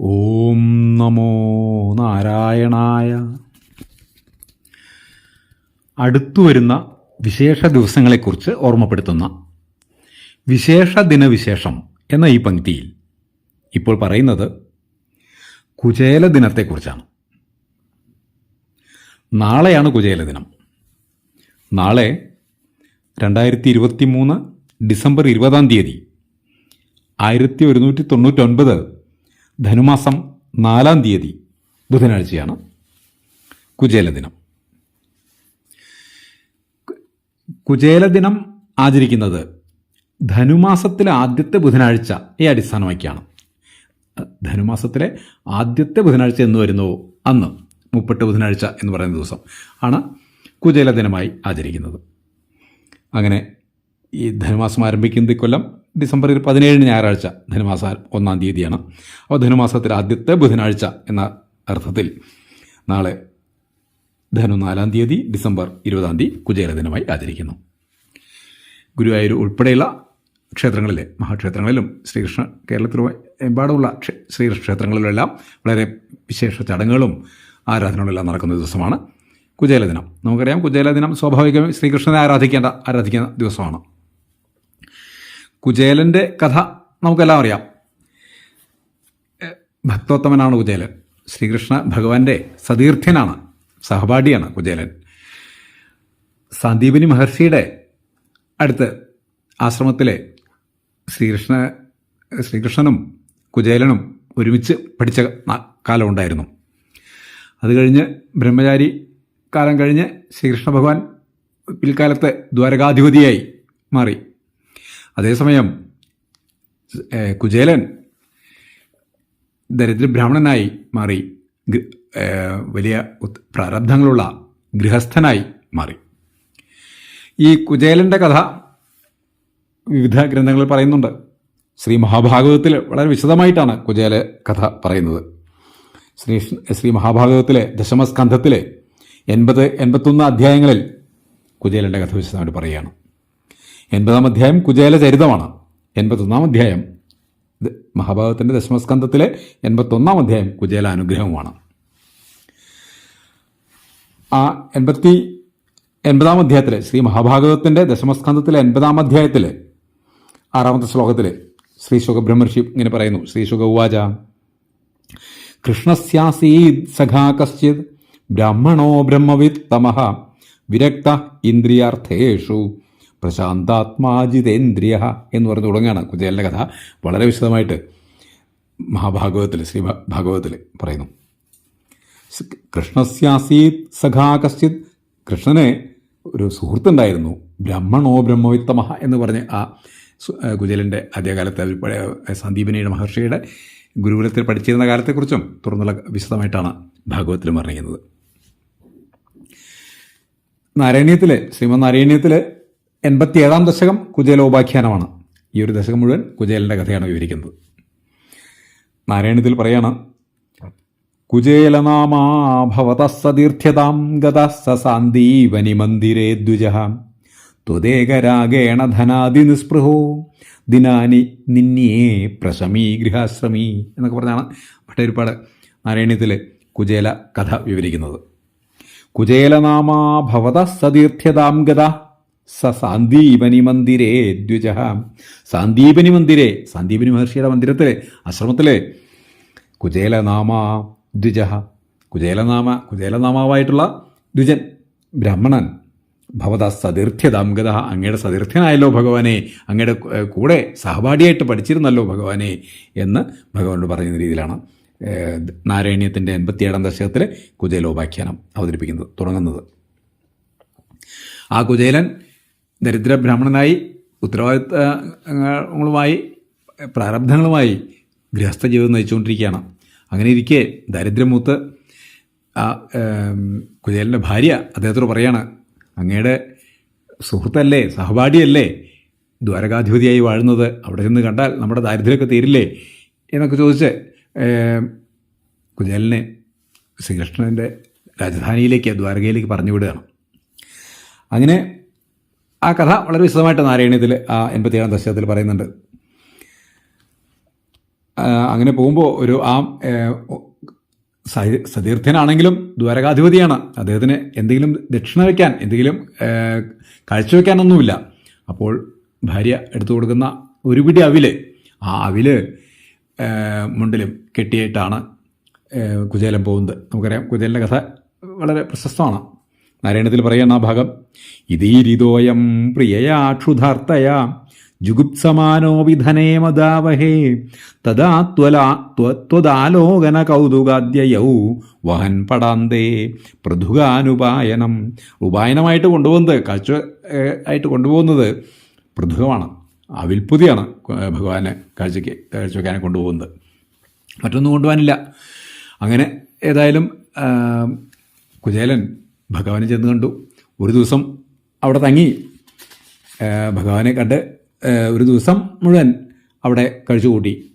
ഓം നമോ നാരായണായ. അടുത്തു വരുന്ന വിശേഷ ദിവസങ്ങളെക്കുറിച്ച് ഓർമ്മപ്പെടുത്തുന്ന വിശേഷ ദിനവിശേഷം എന്ന ഈ പങ്ക്തിയിൽ ഇപ്പോൾ പറയുന്നത് കുചേല ദിനത്തെക്കുറിച്ചാണ് നാളെയാണ് കുചേല ദിനം നാളെ രണ്ടായിരത്തി ഇരുപത്തി മൂന്ന് ഡിസംബർ ഇരുപതാം തീയതി ആയിരത്തി ഒരുന്നൂറ്റി തൊണ്ണൂറ്റൊൻപത് ധനുമാസം നാലാം തീയതി ബുധനാഴ്ചയാണ് കുചേല ദിനം. കുചേല ദിനം ആചരിക്കുന്നത് ധനുമാസത്തിലെ ആദ്യത്തെ ബുധനാഴ്ച ഈ അടിസ്ഥാനമാക്കിയാണ്. ധനുമാസത്തിലെ ആദ്യത്തെ ബുധനാഴ്ച എന്ന് വരുന്നു അന്ന് മുപ്പെട്ട് ബുധനാഴ്ച എന്ന് പറയുന്ന ദിവസം ആണ് കുചേല ദിനമായി ആചരിക്കുന്നത്. അങ്ങനെ ഈ ധനുമാസം ആരംഭിക്കുന്ന ഇക്കൊല്ലം ഡിസംബർ പതിനേഴിന് ഞായറാഴ്ച ധനുമാസ ഒന്നാം തീയതിയാണ്. അപ്പോൾ ധനുമാസത്തിലെ ആദ്യത്തെ ബുധനാഴ്ച എന്ന അർത്ഥത്തിൽ നാളെ ധനു നാലാം തീയതി ഡിസംബർ ഇരുപതാം തീയതി കുചേര ദിനമായി ആചരിക്കുന്നു. ഗുരുവായൂർ ഉൾപ്പെടെയുള്ള ക്ഷേത്രങ്ങളിലെ മഹാക്ഷേത്രങ്ങളിലും ശ്രീകൃഷ്ണ കേരളത്തിൽ എമ്പാടുമുള്ള ക്ഷേ- ശ്രീകൃഷ്ണ ക്ഷേത്രങ്ങളിലെല്ലാം വളരെ വിശേഷ ചടങ്ങുകളും ആരാധനകളെല്ലാം നടക്കുന്ന ദിവസമാണ് കുചേല ദിനം. നമുക്കറിയാം കുചേല ദിനം സ്വാഭാവികമായും ശ്രീകൃഷ്ണനെ ആരാധിക്കേണ്ട ആരാധിക്കുന്ന ദിവസമാണ്. കുചേലന്റെ കഥ നമുക്കെല്ലാം അറിയാം. ഭക്തോത്തമനാണ് കുചേലൻ. ശ്രീകൃഷ്ണ ഭഗവാന്റെ സതീർത്ഥ്യനാണ് സഹപാഠിയാണ് കുചേലൻ. സന്ദീപിനി മഹർഷിയുടെ അടുത്ത് ആശ്രമത്തിലെ ശ്രീകൃഷ്ണ ശ്രീകൃഷ്ണനും കുചേലനും ഒരുമിച്ച് പഠിച്ച കാലം കാലമുണ്ടായിരുന്നു അത് കഴിഞ്ഞ് ബ്രഹ്മചാരി കാലം കഴിഞ്ഞ് ശ്രീകൃഷ്ണ ഭഗവാൻ പിൽക്കാലത്ത് ദ്വാരകാധിപതിയായി മാറി. അതേസമയം കുചേലൻ ദരിദ്ര ബ്രാഹ്മണനായി മാറി വലിയ പ്രാരബ്ധങ്ങളുള്ള ഗൃഹസ്ഥനായി മാറി. ഈ കുചേലന്റെ കഥ വിവിധ ഗ്രന്ഥങ്ങളിൽ പറയുന്നുണ്ട്. ശ്രീ മഹാഭാഗവതത്തിൽ വളരെ വിശദമായിട്ടാണ് കുചേല കഥ പറയുന്നത്. ശ്രീ ശ്രീ മഹാഭാഗവതത്തിലെ ദശമസ്കന്ധത്തിലെ എൺപത് എൺപത്തൊന്ന് അധ്യായങ്ങളിൽ കുചേലന്റെ കഥ വിശദമായിട്ട് പറയുകയാണ്. എൺപതാം അധ്യായം കുചേല ചരിതമാണ്. എൺപത്തൊന്നാം അധ്യായം. മഹാഭാരതത്തിന്റെ ദശമസ്കന്ധത്തിലെ എൺപത്തൊന്നാം അധ്യായം കുചേല അനുഗ്രഹവുമാണ്. ആ എൺപത്തി എൺപതാം അധ്യായത്തിലെ ശ്രീ മഹാഭാഗവതത്തിന്റെ ദശമസ്കന്ധത്തിലെ എൺപതാം അധ്യായത്തിലെ ആറാമത്തെ ശ്ലോകത്തിൽ ശ്രീ ശുഖബ്രഹ്മർഷി ഇങ്ങനെ പറയുന്നു. ശ്രീ ശുഖ ഉവാച കൃഷ്ണസ്യാസീത് സഖാ കശ്ചിത് ബ്രാഹ്മണോ ബ്രഹ്മവിത്തമ വിരക്ത ഇന്ദ്രിയാർത്ഥേഷു പ്രശാന്താത്മാജിതേന്ദ്രിയ എന്ന് പറഞ്ഞു തുടങ്ങുകയാണ് കുചേലിന്റെ കഥ. വളരെ വിശദമായിട്ട് മഹാഭാഗവതത്തിൽ ശ്രീ ഭാഗവതത്തിൽ പറയുന്നു കൃഷ്ണസ്യാസീത് സഖാ കശ്ചിത് കൃഷ്ണന് ഒരു സുഹൃത്തുണ്ടായിരുന്നു ബ്രഹ്മണോ ബ്രഹ്മവിത്തമഹ എന്ന് പറഞ്ഞ് ആ കുചേലിന്റെ ആദ്യകാലത്ത് സന്ദീപനിയുടെ മഹർഷിയുടെ ഗുരുകുലത്തിൽ പഠിച്ചിരുന്ന കാലത്തെക്കുറിച്ചും തുറന്നുള്ള വിശദമായിട്ടാണ് ഭാഗവത്തിൽ പറഞ്ഞിരിക്കുന്നത്. നാരായണീയത്തിൽ ശ്രീമദ് നാരായണീയത്തിലെ എൺപത്തിയേഴാം ദശകം കുചേലോപാഖ്യാനമാണ്. ഈ ഒരു ദശകം മുഴുവൻ കുചേലന്റെ കഥയാണ് വിവരിക്കുന്നത്. നാരായണത്തിൽ പറയാണ് കുചേലനാമാഭവത സതീർത്ഥ്യതാം ഗതഃ സ മന്ദിരേ ദ്വിജ. ത്വദേകരാഗേണ ധനാദി നിസ്പൃഹോ ദിനാനി നിന്യേ പ്രശമീ ഗൃഹാശ്രമി എന്നൊക്കെ പറഞ്ഞാണ് ഭട്ടരിപ്പാട് നാരായണത്തിൽ കുചേല കഥ വിവരിക്കുന്നത്. കുചേലനാമാ ഭവത സതീർത്ഥ്യതാം ഗത സ സാന്ദീപനി മന്ദിരേ ദ്വിജ. സാന്ദീപനി മന്ദിരേ സാന്ദീപനി മഹർഷിയുടെ മന്ദിരത്തിലെ ആശ്രമത്തിലെ കുചേലനാമ ദ്വിജ. കുചേലനാമ കുചേലനാമാവായിട്ടുള്ള ദ്വിജൻ ബ്രാഹ്മണൻ ഭവത സതീർത്ഥ്യതാംഗത അങ്ങയുടെ സതീർത്ഥ്യനായല്ലോ ഭഗവാനെ അങ്ങയുടെ കൂടെ സഹപാഠിയായിട്ട് പഠിച്ചിരുന്നല്ലോ ഭഗവാനെ എന്ന് ഭഗവാനോട് പറയുന്ന രീതിയിലാണ് നാരായണീയത്തിന്റെ എൺപത്തിയേഴാം ദശകത്തിലെ കുചേലോപാഖ്യാനം അവതരിപ്പിക്കുന്നത് തുടങ്ങുന്നത്. ആ കുചേലൻ ദരിദ്ര ബ്രാഹ്മണനായി ഉത്തരവാദിത്തങ്ങളുമായി പ്രാരബ്ധങ്ങളുമായി ഗൃഹസ്ഥ ജീവിതം നയിച്ചുകൊണ്ടിരിക്കുകയാണ്. അങ്ങനെ ഇരിക്കെ ദരിദ്രമൂത്ത് ആ കുചേലിന്റെ ഭാര്യ അദ്ദേഹത്തോട് പറയാണ് അങ്ങയുടെ സുഹൃത്തല്ലേ സഹപാഠിയല്ലേ ദ്വാരകാധിപതിയായി വാഴുന്നത് അവിടെ ചെന്ന് കണ്ടാൽ നമ്മുടെ ദാരിദ്ര്യമൊക്കെ തീരില്ലേ? എന്നൊക്കെ ചോദിച്ച് കുചേലനെ ശ്രീകൃഷ്ണന്റെ രാജധാനിയിലേക്ക് ദ്വാരകയിലേക്ക് പറഞ്ഞു വിടുകയാണ്. അങ്ങനെ ആ കഥ വളരെ വിശദമായിട്ട് നാരായണീയത്തിൽ ആ എൺപത്തിയേഴാം ദശകത്തിൽ പറയുന്നുണ്ട്. അങ്ങനെ പോകുമ്പോൾ ഒരു ആ സതീർത്ഥനാണെങ്കിലും ദ്വാരകാധിപതിയാണ്. അദ്ദേഹത്തിന് എന്തെങ്കിലും ദക്ഷിണ വയ്ക്കാൻ എന്തെങ്കിലും കാഴ്ചവെക്കാനൊന്നുമില്ല അപ്പോൾ ഭാര്യ എടുത്തു കൊടുക്കുന്ന ഒരു പിടി അവിൽ ആ അവിൽ മുണ്ടിലും കെട്ടിയിട്ടാണ് കുചേലം പോകുന്നത്. നമുക്കറിയാം കുചേലിന്റെ കഥ വളരെ പ്രശസ്തമാണ്. നാരായണത്തിൽ പറയുന്ന ആ ഭാഗം. ഇതീരിതോയം പ്രിയയാ ക്ഷുധാർത്തയാ ജുഗുപ്സമാനോപി ധനേ മദാവഹേ തദാ ത്വലാ ത്വ- ത്വദാലോകന കൗതുകാദ്യയൗ വഹൻ പടാന്തേ പൃഥുകാനുപായനം ഉപായനമായിട്ട് കൊണ്ടുപോകുന്നത് കാഴ്ച ആയിട്ട് കൊണ്ടുപോകുന്നത് പൃഥുകമാണ് അവിൽപ്പുതിയാണ് ഭഗവാനെ കാഴ്ചയ്ക്ക് കാഴ്ചവെക്കാനെ കൊണ്ടുപോകുന്നത്. മറ്റൊന്നും കൊണ്ടുപോകാനില്ല. അങ്ങനെ ഏതായാലും കുചേലൻ ഭഗവാനെ ചെന്ന് കണ്ടു. ഒരു ദിവസം അവിടെ തങ്ങി. ഭഗവാനെ കണ്ട് ഒരു ദിവസം മുഴുവൻ അവിടെ കഴിച്ചുകൂട്ടി.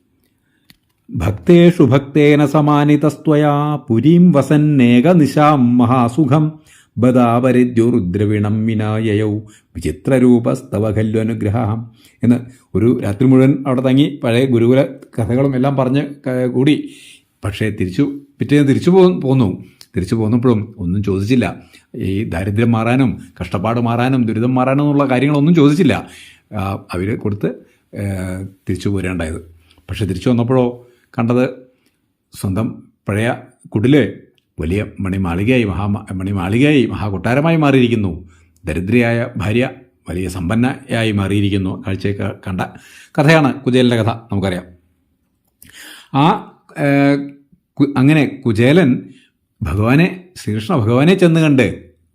ഭക്തേഷു ഭക്തേന സമാനിതസ്ത്വയാ പുരീം വസന്നേക നിശാം മഹാസുഖം. ബദാപരിദ്യുരുദ്രവിണം വിനായയൗ വിചിത്രരൂപസ്തവ ഖല്വനുഗ്രഹം എന്ന് ഒരു രാത്രി മുഴുവൻ അവിടെ തങ്ങി. പഴയ ഗുരുകുല കഥകളും എല്ലാം പറഞ്ഞ് കൂടി. പക്ഷേ തിരിച്ചു പിറ്റേന്ന് തിരിച്ചു പോന്നു. തിരിച്ചു പോന്നപ്പോഴും ഒന്നും ചോദിച്ചില്ല. ഈ ദാരിദ്ര്യം മാറാനും കഷ്ടപ്പാട് മാറാനും ദുരിതം മാറാനും എന്നുള്ള കാര്യങ്ങളൊന്നും ചോദിച്ചില്ല. അവർ കൊടുത്ത് തിരിച്ചു പോരേണ്ടായത്. പക്ഷെ തിരിച്ചു വന്നപ്പോഴോ കണ്ടത് സ്വന്തം പഴയ കുടിൽ വലിയ മണിമാളികയായി മഹാ മണിമാളികയായി മഹാകൊട്ടാരമായി മാറിയിരിക്കുന്നു. ദരിദ്രയായ ഭാര്യ വലിയ സമ്പന്നയായി മാറിയിരിക്കുന്നു. കാഴ്ചയൊക്കെ കണ്ട കഥയാണ് കുചേലന്റെ കഥ നമുക്കറിയാം. ആ അങ്ങനെ കുചേലൻ ഭഗവാനെ ശ്രീകൃഷ്ണ ഭഗവാനെ ചെന്ന് കണ്ട്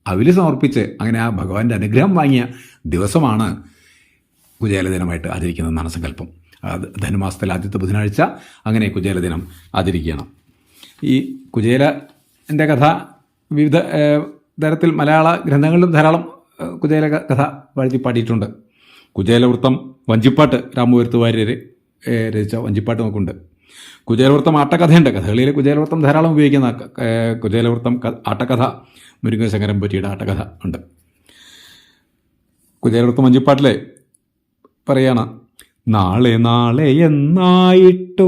അവിൽ സമർപ്പിച്ച് അങ്ങനെ ആ ഭഗവാന്റെ അനുഗ്രഹം വാങ്ങിയ ദിവസമാണ് കുചേല ദിനമായിട്ട് ആചരിക്കുന്നതെന്നാണ് സങ്കല്പം ധനുമാസത്തിൽ ആദ്യത്തെ ബുധനാഴ്ച അങ്ങനെ കുചേല ദിനം ആചരിക്കണം ഈ കുചേലന്റെ കഥ വിവിധ തരത്തിൽ മലയാള ഗ്രന്ഥങ്ങളിലും ധാരാളം കുചേല കഥ വാഴ്ത്തി പാടിയിട്ടുണ്ട് കുചേലവൃത്തം വഞ്ചിപ്പാട്ട് രാമപുരത്ത് വാര്യർ രചിച്ച വഞ്ചിപ്പാട്ട് നമുക്കുണ്ട്. കുചേലവൃത്തം ആട്ടക്കഥയുണ്ട് കഥകളിയിൽ കുചേലവൃത്തം ധാരാളം ഉപയോഗിക്കുന്ന കുചേലവൃത്തം ആട്ടക്കഥ മുരുകശങ്കരൻ പറ്റിയുടെ ആട്ടക്കഥ ഉണ്ട്. കുചേലവൃത്തം വഞ്ചിപ്പാട്ടിലെ പറയാണ് നാളെ നാളെ എന്നായിട്ടു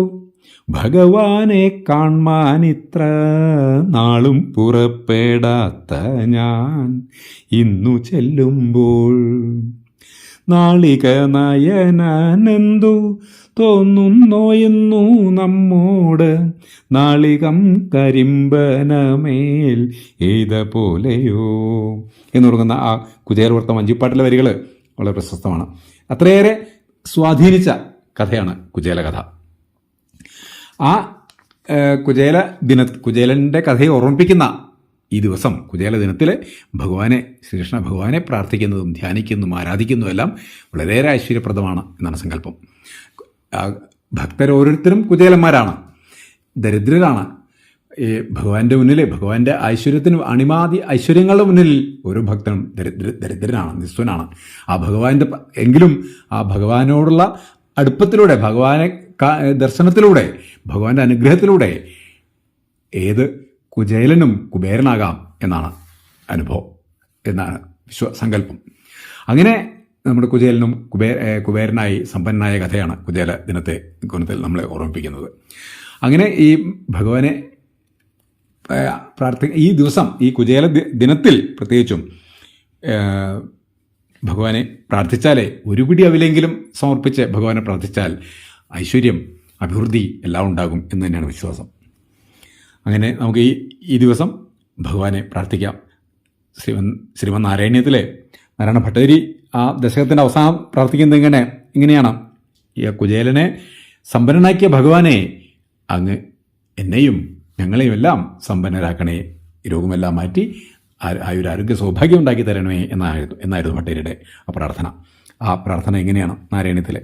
ഭഗവാനെ കാണാനിത്ര നാളും പുറപ്പെടാത്ത ഞാൻ ഇന്നു ചെല്ലുമ്പോൾ നാളിക നയനനെന്തു തോന്നുന്നോ എന്നു നമ്മോട്? നാളികം കരിമ്പനമേൽ എയ്ത പോലെയോ എന്ന് തുടങ്ങുന്ന ആ കുചേർവർത്ത അഞ്ചിപ്പാട്ടിലെ വരികൾ വളരെ പ്രശസ്തമാണ്. അത്രയേറെ സ്വാധീനിച്ച കഥയാണ് കുചേല കഥ. ആ കുചേല ദിന കുചേലന്റെ കഥയെ ഓർമ്മിപ്പിക്കുന്ന ഈ ദിവസം കുചേല ദിനത്തിൽ ഭഗവാനെ ശ്രീകൃഷ്ണ ഭഗവാനെ പ്രാർത്ഥിക്കുന്നതും ധ്യാനിക്കുന്നതും ആരാധിക്കുന്നതും എല്ലാം വളരെയേറെ ഐശ്വര്യപ്രദമാണ് എന്നാണ് സങ്കല്പം. ഭക്തരോരോരുത്തരും കുചേലന്മാരാണ് ദരിദ്രരാണ്. ഈ ഭഗവാന്റെ മുന്നിൽ ഭഗവാന്റെ ഐശ്വര്യത്തിന് അണിമാതി ഐശ്വര്യങ്ങളുടെ മുന്നിൽ ഓരോ ഭക്തനും ദരിദ്ര ദരിദ്രനാണ് നിസ്വനാണ്. ആ ഭഗവാന്റെ എങ്കിലും ആ ഭഗവാനോടുള്ള അടുപ്പത്തിലൂടെ ഭഗവാനെ ദർശനത്തിലൂടെ ഭഗവാന്റെ അനുഗ്രഹത്തിലൂടെ ഏത് കുചേലനും കുബേരനാകാം എന്നാണ് അനുഭവം എന്നാണ് വിശ്വ സങ്കല്പം. അങ്ങനെ നമ്മുടെ കുചേലനും കുബേ കുബേരനായി സമ്പന്നനായ കഥയാണ് കുചേല ദിനത്തെ ഗുണത്തിൽ നമ്മളെ ഓർമ്മിപ്പിക്കുന്നത്. അങ്ങനെ ഈ ഭഗവാനെ പ്രാർത്ഥി ഈ ദിവസം ഈ കുചേല ദിനത്തിൽ പ്രത്യേകിച്ചും ഭഗവാനെ പ്രാർത്ഥിച്ചാലേ ഒരു പിടി അവിലെങ്കിലും സമർപ്പിച്ച് ഭഗവാനെ പ്രാർത്ഥിച്ചാൽ ഐശ്വര്യം അഭിവൃദ്ധി എല്ലാം ഉണ്ടാകും എന്ന് തന്നെയാണ് വിശ്വാസം. അങ്ങനെ നമുക്ക് ഈ ഈ ദിവസം ഭഗവാനെ പ്രാർത്ഥിക്കാം. ശ്രീമൻ ശ്രീമൻ നാരായണീയത്തിലെ നാരായണ ഭട്ടതിരി ആ ദശകത്തിന്റെ അവസാനം പ്രാർത്ഥിക്കുന്നത് ഇങ്ങനെ ഇങ്ങനെയാണ്. ഈ കുചേലനെ സമ്പന്നനാക്കിയ ഭഗവാനെ അങ്ങ് എന്നെയും ഞങ്ങളെയും എല്ലാം സമ്പന്നരാക്കണേ. രോഗമെല്ലാം മാറ്റി ആ- ഒരു ആയുരാരോഗ്യ സൗഭാഗ്യം ഉണ്ടാക്കി തരണമേ എന്നായിരുന്നു എന്നായിരുന്നു ഭട്ടേരിയുടെ ആ പ്രാർത്ഥന. ആ പ്രാർത്ഥന എങ്ങനെയാണ് നാരായണത്തിലെ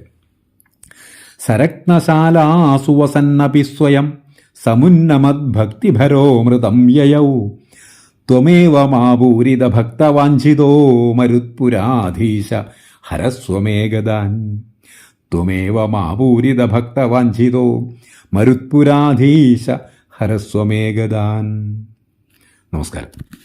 സരത്നശാലാസുവസന്നപി സ്വയം സമുന്നമദ്ഭക്തിഭരോ മൃതം യയൗ. ത്വമേവ മാപൂരിത ഭക്തവാഞ്ചിതോ മരുത്പുരാധീശ ഹരസ്വമേകദാൻ. ത്വമേവ മാപൂരിത ഭക്തവാഞ്ചിതോ മരുത്പുരാധീശ ഹരസ്വമേകദാൻ. നമസ്കാരം.